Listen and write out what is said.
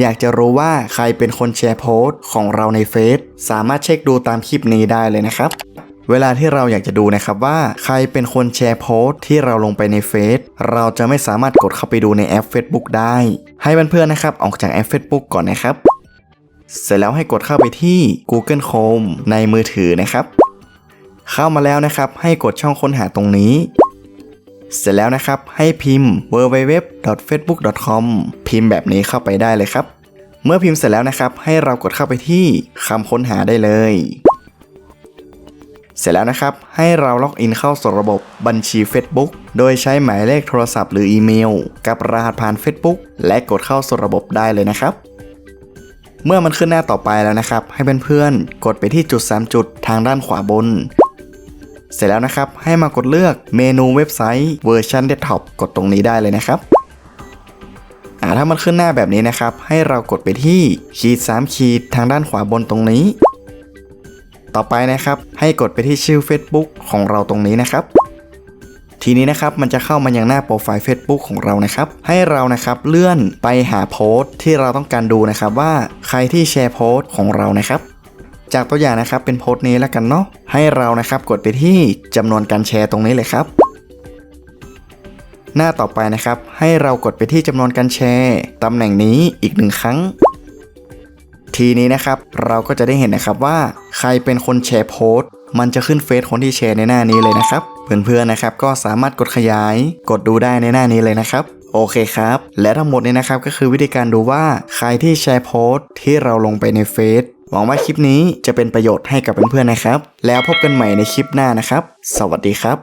อยากจะรู้ว่าใครเป็นคนแชร์โพสต์ของเราในเฟซสามารถเช็คดูตามคลิปนี้ได้เลยนะครับ เวลาที่เราอยากจะดูนะครับว่าใครเป็นคนแชร์โพสต์ที่เราลงไปในเฟซเราจะไม่สามารถกดเข้าไปดูในแอป Facebook ได้ ให้เพื่อนๆนะครับ ออกจากแอป Facebook ก่อนนะครับ เสร็จแล้วให้กดเข้าไปที่ Google Chrome ในมือถือนะครับ เข้ามาแล้วนะครับ ให้กดช่องค้นหาตรงนี้ เสร็จแล้วนะครับ ให้พิมพ์ www.facebook.com พิมพ์แบบนี้เข้าไปได้เลยครับ เมื่อพิมพ์เสร็จแล้วนะครับ ให้เรากดเข้าไปที่คำค้นหาได้เลย เสร็จแล้วนะครับ ให้เราล็อกอินเข้าสู่ระบบบัญชี Facebook โดยใช้หมายเลขโทรศัพท์หรืออีเมล กับรหัสผ่าน Facebook และกดเข้าสู่ระบบได้เลยนะครับเมื่อมันขึ้นหน้าต่อไปแล้วนะครับ ให้เพื่อนๆ กดไปที่จุด 3 จุดทางด้านขวาบน เสร็จแล้วนะครับ ให้มากดเลือกเมนูเว็บไซต์เวอร์ชันเดสก์ท็อปกดตรงนี้ได้เลยนะครับอ่าถ้ามันขึ้นหน้าแบบนี้นะครับ ให้เรากดไปที่ขีด3ขีดทางด้านขวาบนตรงนี้ ต่อไปนะครับ ให้กดไปที่ชื่อ Facebook ของเราตรงนี้นะครับทีนี้นะครับมันจะเข้ามายังหน้าโปรไฟล์ Facebook ของเรานะครับ ให้เรานะครับเลื่อนไปหาโพสต์ที่เราต้องการดูนะครับว่าใครที่แชร์โพสต์ของเรานะครับ จากตัวอย่างนะครับเป็นโพสต์นี้แล้วกันเนาะให้เรานะครับกดไปที่จำนวนการแชร์ตรงนี้เลยครับ หน้าต่อไปนะครับ ให้เรากดไปที่จำนวนการแชร์ตำแหน่งนี้อีกหนึ่งครั้ง ทีนี้นะครับเราก็จะได้เห็นนะครับว่า ใครเป็นคนแชร์โพสต์มันจะขึ้นเฟซคนที่แชร์ในหน้านี้เลยนะครับ เพื่อนๆนะครับก็สามารถกดขยายกดดูได้ในหน้านี้เลยนะครับโอเคครับ และทั้งหมดนี้นะครับก็คือวิธีการดูว่าใครที่แชร์โพสต์ที่เราลงไปในเฟซ หวังว่าคลิปนี้จะเป็นประโยชน์ให้กับเพื่อนๆนะครับ แล้วพบกันใหม่ในคลิปหน้านะครับ สวัสดีครับ